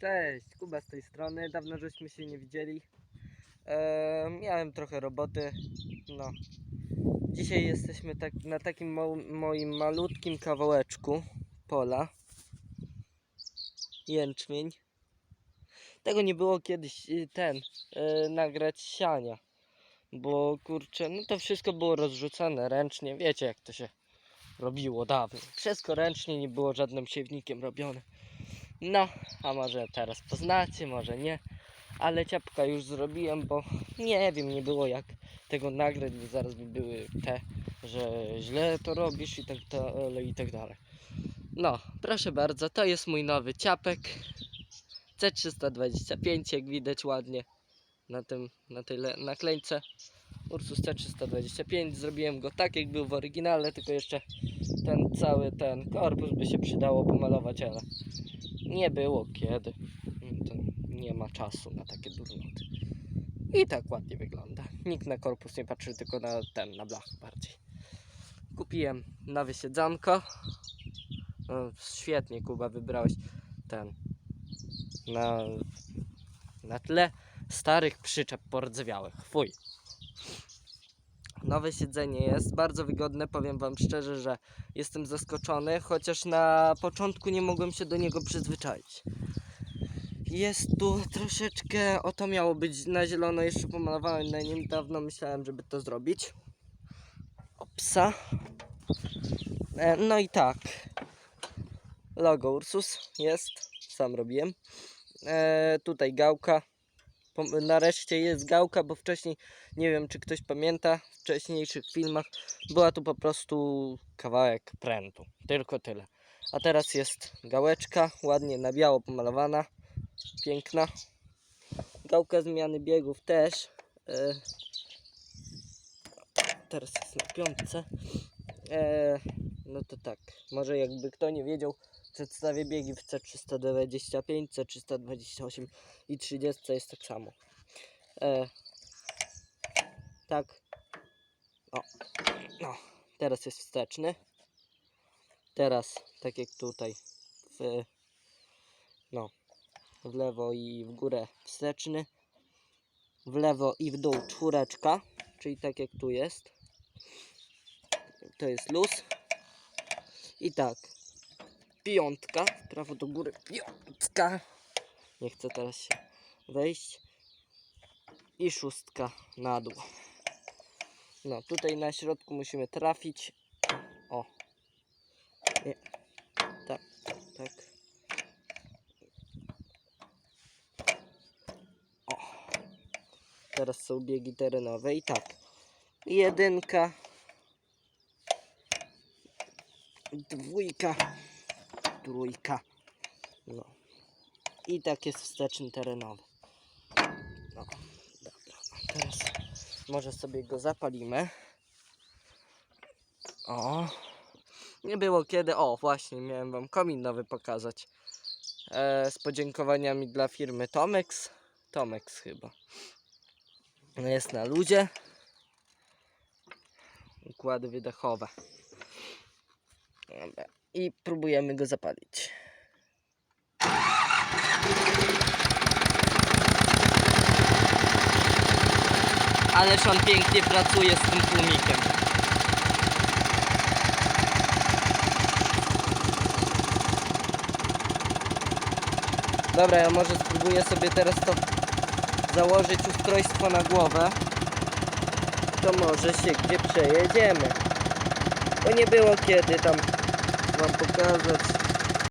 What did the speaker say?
Cześć, Kuba z tej strony. Dawno żeśmy się nie widzieli. E, miałem trochę roboty. No. Dzisiaj jesteśmy tak, na takim mo moim malutkim kawałeczku pola. Jęczmień. Tego nie było kiedyś y, ten, e, nagrać siania. Bo kurczę, no to wszystko było rozrzucane ręcznie. Wiecie jak to się robiło dawno. Wszystko ręcznie, nie było żadnym siewnikiem robione. No, a może teraz poznacie, może nie. Ale ciapka już zrobiłem, bo nie wiem, nie było jak tego nagrać, bo zaraz by były te, że źle to robisz i tak dalej, i tak dalej. No, proszę bardzo, to jest mój nowy ciapek. C325, jak widać ładnie na tym, na tej le- naklejce. Ursus C325, zrobiłem go tak jak był w oryginale, tylko jeszcze ten cały ten korpus by się przydało pomalować, ale nie było kiedy. To nie ma czasu na takie durnoty. I tak ładnie wygląda. Nikt na korpus nie patrzy, tylko na ten, na blach bardziej. Kupiłem nowe siedzanko. No, świetnie, Kuba, wybrałeś ten. Na, na tle starych przyczep pordzewiałych. Fuj. Nowe siedzenie jest bardzo wygodne, powiem Wam szczerze, że jestem zaskoczony, chociaż na początku nie mogłem się do niego przyzwyczaić. Jest tu troszeczkę, o to miało być na zielono, jeszcze pomalowałem na nim, dawno myślałem, żeby to zrobić. Opsa. E, no i tak. Logo Ursus jest, sam robiłem. E, tutaj gałka. Nareszcie jest gałka, bo wcześniej, nie wiem czy ktoś pamięta, w wcześniejszych filmach była tu po prostu kawałek prętu. Tylko tyle. A teraz jest gałeczka, ładnie na biało pomalowana. Piękna. Gałka zmiany biegów też. E, teraz jest na piątce. E, no to tak, może jakby kto nie wiedział, przedstawię biegi w C325, C328 i 30 jest tak samo. E, tak. O, no, teraz jest wsteczny. Teraz, tak jak tutaj, w, no, w lewo i w górę wsteczny. W lewo i w dół czwóreczka, czyli tak jak tu jest. To jest luz. I tak, piątka, prawo do góry, piątka. Nie chcę teraz się wejść. I szóstka na dół. No, tutaj na środku musimy trafić. O. Nie. Tak, tak. Teraz są biegi terenowe i tak. Jedynka. Dwójka. Trójka. No. I tak jest wsteczny terenowy. No. Dobra. Teraz może sobie go zapalimy. O. Nie było kiedy. O, właśnie, miałem wam komin nowy pokazać. E, z podziękowaniami dla firmy Tomex. Tomex chyba. Jest na ludzie. Układy wydechowe. Dobra. I próbujemy go zapalić. Ależ on pięknie pracuje z tym tłumikiem. Dobra, ja może spróbuję sobie teraz to założyć ustrojstwo na głowę. To może się gdzie przejedziemy. Bo nie było kiedy tam wam pokazać.